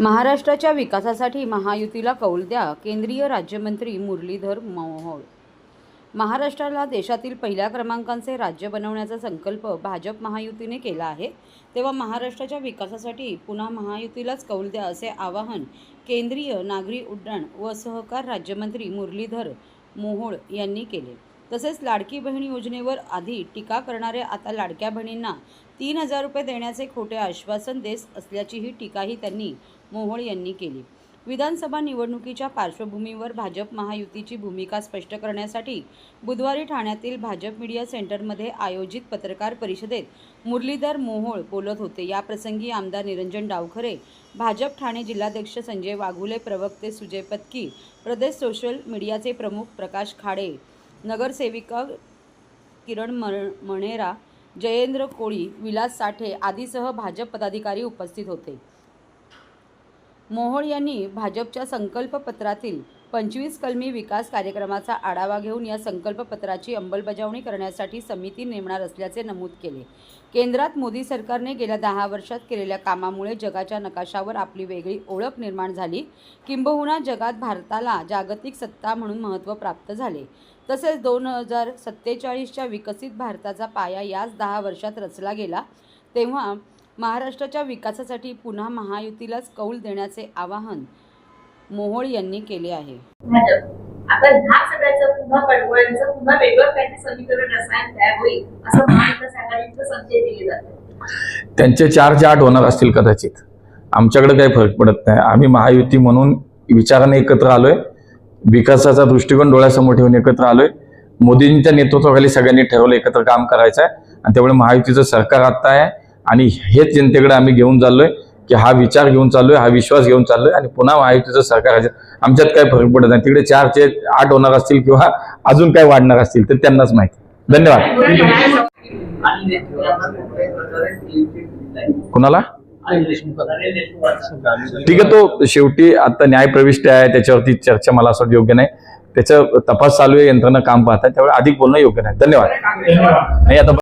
महाराष्ट्राच्या विकासासाठी महायुतीला कौल द्या केंद्रीय राज्यमंत्री मुरलीधर मोहोळ. महाराष्ट्राला देशातील पहिल्या क्रमांकाचे राज्य बनवण्याचा संकल्प भाजप महायुतीने केला आहे. तेव्हा महाराष्ट्राच्या विकासासाठी पुन्हा महायुतीलाच कौल द्या असे आवाहन केंद्रीय नागरी उड्डाण व सहकार राज्यमंत्री मुरलीधर मोहोळ यांनी केले. तसेच लाडकी बहीण योजनेवर आधी टीका करणारे आता लाडक्या बहिणींना तीन हजार रुपये देण्याचे खोटे आश्वासन देत असल्याचीही टीकाही त्यांनी मोहोळ यांनी केली. विधानसभा निवडणुकीच्या पार्श्वभूमीवर भाजप महायुतीची भूमिका स्पष्ट करण्यासाठी बुधवारी ठाण्यातील भाजप मीडिया सेंटरमध्ये आयोजित पत्रकार परिषदेत मुरलीधर मोहोळ बोलत होते. या प्रसंगी आमदार निरंजन डावखरे भाजप ठाणे जिल्हाध्यक्ष संजय वाघुले प्रवक्ते सुजय पत्की प्रदेश सोशल मीडियाचे प्रमुख प्रकाश खाडे नगरसेविका किरण मर मणेरा जयेंद्र कोळी विलास साठे आदीसह भाजप पदाधिकारी उपस्थित होते. मोहोळ यांनी भाजपच्या संकल्पपत्रातील पंचवीस कलमी विकास कार्यक्रमाचा आढावा घेऊन या संकल्पपत्राची अंमलबजावणी करण्यासाठी समिती नेमणार असल्याचे नमूद केले. केंद्रात मोदी सरकारने गेल्या दहा वर्षात केलेल्या कामामुळे जगाच्या नकाशावर आपली वेगळी ओळख निर्माण झाली. किंबहुना जगात भारताला जागतिक सत्ता म्हणून महत्त्व प्राप्त झाले. तसेच दोन हजार सत्तेचाळीसच्या विकसित भारताचा पाया याच दहा वर्षात रचला गेला. तेव्हा महाराष्ट्राच्या विकासासाठी पुन्हा महायुतीलाच कौल देण्याचे आवाहन मोहोळ यांनी केले आहे. भाजप. आता ह्या सगळ्याचं पुन्हा पडवळायचं पुन्हा वेगळं काहीतरी समीकरण रसायन तयार होईल असं महाविकास आघाडीचं संकेत दिले जाते. त्यांचे चार आठ होणार असतील कदाचित. आमच्याकडे काही फरक पडत नाही. आम्ही महायुती म्हणून विचाराने एकत्र आलोय. विकासाचा दृष्टिकोन डोळ्यासमोर ठेवून एकत्र आलोय. मोदींच्या नेतृत्वाखाली सगळ्यांनी ठरवलं एकत्र काम करायचं आहे आणि त्यामुळे महायुतीचं सरकार आता आहे. आणि हेच जनतेकडे आम्ही घेऊन चाललोय की हा विचार घेऊन चाललोय हा विश्वास घेऊन चाललोय आणि पुन्हा महायुतीचं सरकार. आमच्यात काही फरक पडत नाही. तिकडे चारचे आठ होणार असतील किंवा अजून काय वाढणार असतील तर त्यांनाच माहिती. धन्यवाद. कुणाला? ठीक आहे तो शेवटी आता न्याय प्रविष्ट आहे. त्याच्यावरती चर्चा मला असं योग्य नाही. त्याचं तपास चालू आहे यंत्रणा काम पाहतात. त्यामुळे अधिक बोलणं योग्य नाही. धन्यवाद. आणि आता